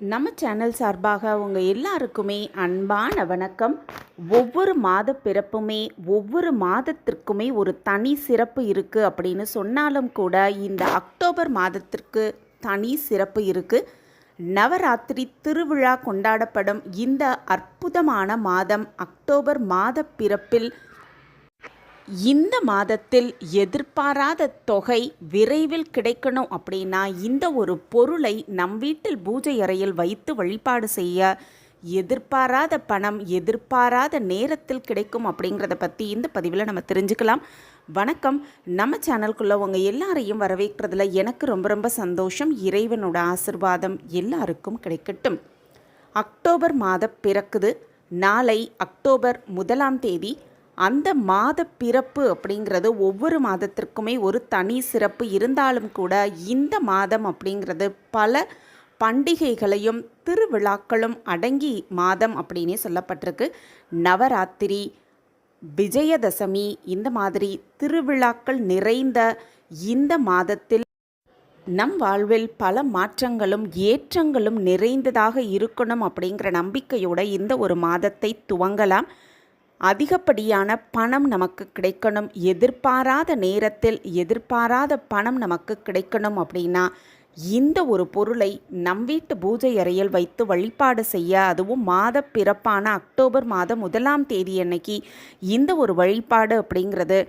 நம்ம சேனல் சார்பாக உங்கள் எல்லாருக்குமே அன்பான வணக்கம். ஒவ்வொரு மாத பிறப்புமே ஒவ்வொரு மாதத்திற்குமே ஒரு தனி சிறப்பு இருக்குது அப்படின்னு சொன்னாலும் கூட இந்த அக்டோபர் மாதத்திற்கு தனி சிறப்பு இருக்குது நவராத்திரி திருவிழா கொண்டாடப்படும் இந்த அற்புதமான மாதம் அக்டோபர் மாத பிறப்பில் இந்த மாதத்தில் எதிர்பாராத தொகை விரைவில் கிடைக்கணும் அப்படின்னா இந்த ஒரு பொருளை நம் வீட்டில் பூஜை அறையில் வைத்து வழிபாடு செய்ய எதிர்பாராத பணம் எதிர்பாராத நேரத்தில் கிடைக்கும் அப்படிங்கிறத பற்றி இந்த பதிவில் நம்ம தெரிஞ்சுக்கலாம். வணக்கம். நம்ம சேனலுக்குள்ளே உங்கள் எல்லாரையும் வரவேற்கிறதுல எனக்கு ரொம்ப ரொம்ப சந்தோஷம். இறைவனோட ஆசிர்வாதம் எல்லாருக்கும் கிடைக்கட்டும். அக்டோபர் மாதம் பிறக்குது. நாளை அக்டோபர் முதலாம் தேதி அந்த மாத பிறப்பு அப்படிங்கிறது ஒவ்வொரு மாதத்திற்குமே ஒரு தனி சிறப்பு. இருந்தாலும் கூட இந்த மாதம் அப்படிங்கிறது பல பண்டிகைகளையும் திருவிழாக்களும் அடங்கி மாதம் அப்படின்னே சொல்லப்பட்டிருக்கு. நவராத்திரி விஜயதசமி இந்த மாதிரி திருவிழாக்கள் நிறைந்த இந்த மாதத்தில் நம் வாழ்வில் பல மாற்றங்களும் ஏற்றங்களும் நிறைந்ததாக இருக்கணும் அப்படிங்கிற நம்பிக்கையோட இந்த ஒரு மாதத்தை துவங்கலாம். அதிகப்படியான பணம் நமக்கு கிடைக்கணும். எதிர்பாராத நேரத்தில் எதிர்பாராத பணம் நமக்கு கிடைக்கணும் அப்படின்னா இந்த ஒரு பொருளை நம் வீட்டு பூஜை அறையில் வைத்து வழிபாடு செய்ய அதுவும் மாத பிறப்பான அக்டோபர் மாதம் முதலாம் தேதி அன்னைக்கு இந்த ஒரு வழிபாடு அப்படிங்கிறது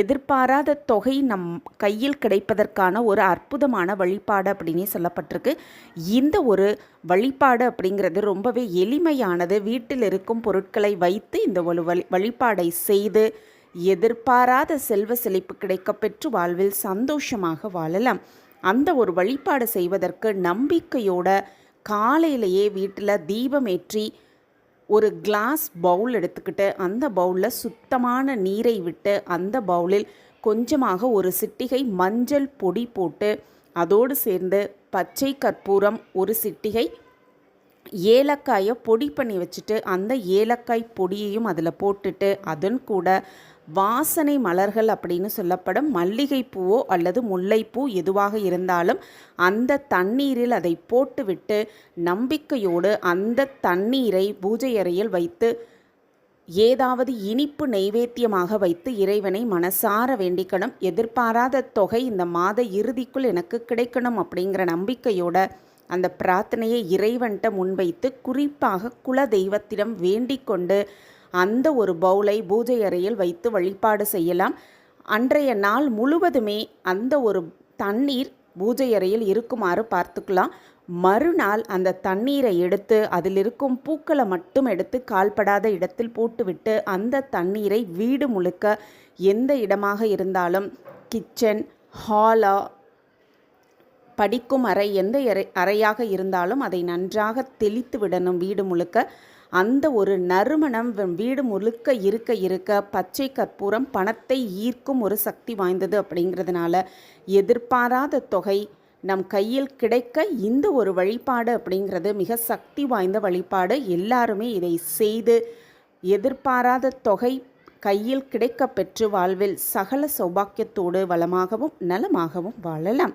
எதிர்பாராத தொகை நம் கையில் கிடைப்பதற்கான ஒரு அற்புதமான வழிபாடு அப்படின்னே சொல்லப்பட்டிருக்கு. இந்த ஒரு வழிபாடு அப்படிங்கிறது ரொம்பவே எளிமையானது. வீட்டில் இருக்கும் பொருட்களை வைத்து இந்த ஒரு வழிபாடை செய்து எதிர்பாராத செல்வ செழிப்பு கிடைக்கப்பெற்று வாழ்வில் சந்தோஷமாக வாழலாம். அந்த ஒரு வழிபாடு செய்வதற்கு நம்பிக்கையோட காலையிலேயே வீட்டில் தீபம் ஏற்றி ஒரு கிளாஸ் பவுல் எடுத்துக்கிட்டு அந்த பவுலில் சுத்தமான நீரை விட்டு அந்த பவுலில் கொஞ்சமாக ஒரு சிட்டிகை மஞ்சள் பொடி போட்டு அதோடு சேர்ந்து பச்சை கற்பூரம் ஒரு சிட்டிகை ஏலக்காயை பொடி பண்ணி வச்சுட்டு அந்த ஏலக்காய் பொடியையும் அதில் போட்டுட்டு அதன் கூட வாசனை மலர்கள் அப்படின்னு சொல்லப்படும் மல்லிகைப்பூவோ அல்லது முல்லைப்பூ எதுவாக இருந்தாலும் அந்த தண்ணீரில் அதை போட்டுவிட்டு நம்பிக்கையோடு அந்த தண்ணீரை பூஜை அறையில் வைத்து ஏதாவது இனிப்பு நைவேத்தியமாக வைத்து இறைவனை மனசார வேண்டிக்கணும். எதிர்பாராத தொகை இந்த மாத இறுதிக்குள் எனக்கு கிடைக்கணும் அப்படிங்கிற நம்பிக்கையோட அந்த பிரார்த்தனையை இறைவன்கிட்ட முன்வைத்து குறிப்பாக குல தெய்வத்திடம் வேண்டிக் கொண்டு அந்த ஒரு பவுலை பூஜை அறையில் வைத்து வழிபாடு செய்யலாம். அன்றைய நாள் முழுவதுமே அந்த ஒரு தண்ணீர் பூஜை அறையில் இருக்குமாறு பார்த்துக்கலாம். மறுநாள் அந்த தண்ணீரை எடுத்து அதில் இருக்கும் பூக்களை மட்டும் எடுத்து கால்படாத இடத்தில் போட்டுவிட்டு அந்த தண்ணீரை வீடு முழுக்க எந்த இடமாக இருந்தாலும் கிச்சன் ஹாலா படிக்கும் அறை எந்த அறை அறையாக இருந்தாலும் அதை நன்றாக தெளித்து விடணும் வீடு முழுக்க. அந்த ஒரு நறுமணம் வீடு முழுக்க இருக்க இருக்க பச்சை கற்பூரம் பணத்தை ஈர்க்கும் ஒரு சக்தி வாய்ந்தது அப்படிங்கிறதுனால எதிர்பாராத தொகை நம் கையில் கிடைக்க இந்த ஒரு வழிபாடு அப்படிங்கிறது மிக சக்தி வாய்ந்த வழிபாடு. எல்லாருமே இதை செய்து எதிர்பாராத தொகை கையில் கிடைக்க பெற்று வாழ்வில் சகல சௌபாக்கியத்தோடு வளமாகவும் நலமாகவும் வாழலாம்.